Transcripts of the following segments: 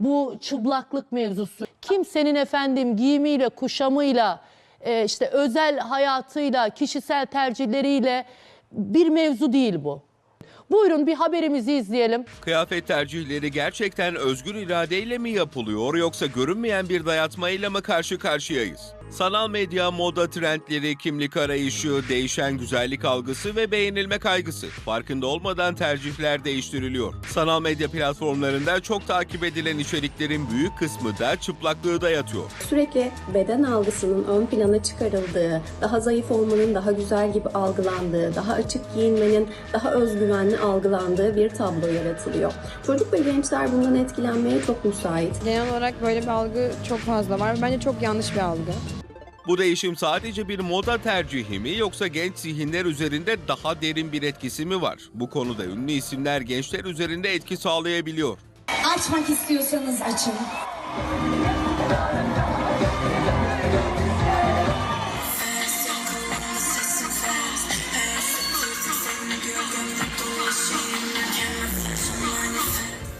bu çıplaklık mevzusu. Kimsenin efendim giyimiyle, kuşamıyla, e, işte özel hayatıyla, kişisel tercihleriyle bir mevzu değil bu. Buyurun bir haberimizi izleyelim. Kıyafet tercihleri gerçekten özgür iradeyle mi yapılıyor yoksa görünmeyen bir dayatmayla mı karşı karşıyayız? Sanal medya, moda trendleri, kimlik arayışı, değişen güzellik algısı ve beğenilme kaygısı. Farkında olmadan tercihler değiştiriliyor. Sanal medya platformlarında çok takip edilen içeriklerin büyük kısmı da çıplaklığı dayatıyor. Sürekli beden algısının ön plana çıkarıldığı, daha zayıf olmanın daha güzel gibi algılandığı, daha açık giyinmenin daha özgüvenli algılandığı bir tablo yaratılıyor. Çocuk ve gençler bundan etkilenmeye çok müsait. Genel olarak böyle bir algı çok fazla var. Bence çok yanlış bir algı. Bu değişim sadece bir moda tercihi mi yoksa genç zihinler üzerinde daha derin bir etkisi mi var? Bu konuda ünlü isimler gençler üzerinde etki sağlayabiliyor. Açmak istiyorsanız açın.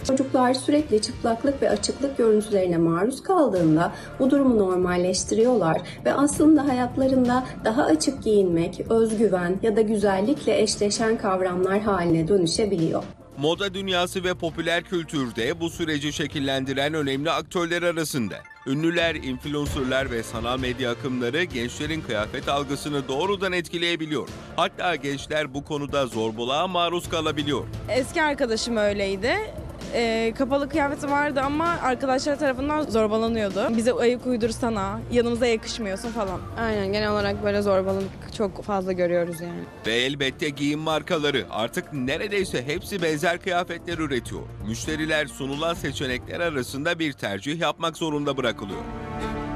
Çocuklar sürekli çıplaklık ve açıklık görüntülerine maruz kaldığında bu durumu normalleştiriyorlar ve aslında hayatlarında daha açık giyinmek, özgüven ya da güzellikle eşleşen kavramlar haline dönüşebiliyor. Moda dünyası ve popüler kültürde bu süreci şekillendiren önemli aktörler arasında. Ünlüler, influencerlar ve sanal medya akımları gençlerin kıyafet algısını doğrudan etkileyebiliyor. Hatta gençler bu konuda zorbalığa maruz kalabiliyor. Eski arkadaşım öyleydi. Ee, kapalı kıyafeti vardı ama arkadaşlar tarafından zorbalanıyordu. Bize ayak uydursana, yanımıza yakışmıyorsun falan. Aynen genel olarak böyle zorbalık çok fazla görüyoruz yani. Ve elbette giyim markaları artık neredeyse hepsi benzer kıyafetler üretiyor. Müşteriler sunulan seçenekler arasında bir tercih yapmak zorunda bırakılıyor.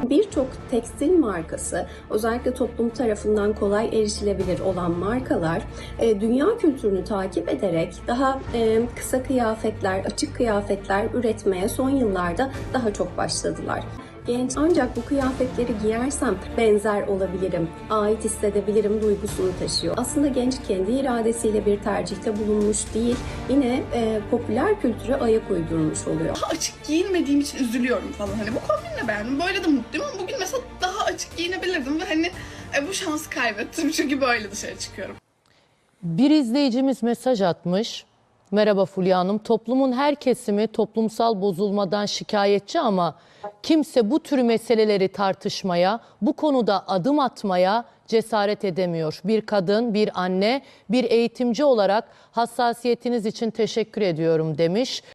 Birçok tekstil markası, özellikle toplum tarafından kolay erişilebilir olan markalar, e, dünya kültürünü takip ederek daha e, kısa kıyafetler, açık kıyafetler üretmeye son yıllarda daha çok başladılar. Genç ancak bu kıyafetleri giyersem benzer olabilirim, ait hissedebilirim duygusunu taşıyor. Aslında genç kendi iradesiyle bir tercihte bulunmuş değil, yine e, popüler kültüre ayak uydurmuş oluyor. daha açık giyinmediğim için üzülüyorum falan. Hani bu kombinle beğendim. Böyle de mutluyum ama bugün mesela daha açık giyinebilirdim ve hani e, bu şansı kaybettim çünkü böyle dışarı çıkıyorum. Bir izleyicimiz mesaj atmış. Merhaba Fulya Hanım. Toplumun her kesimi toplumsal bozulmadan şikayetçi ama kimse bu tür meseleleri tartışmaya, bu konuda adım atmaya cesaret edemiyor. Bir kadın, bir anne, bir eğitimci olarak hassasiyetiniz için teşekkür ediyorum demiş.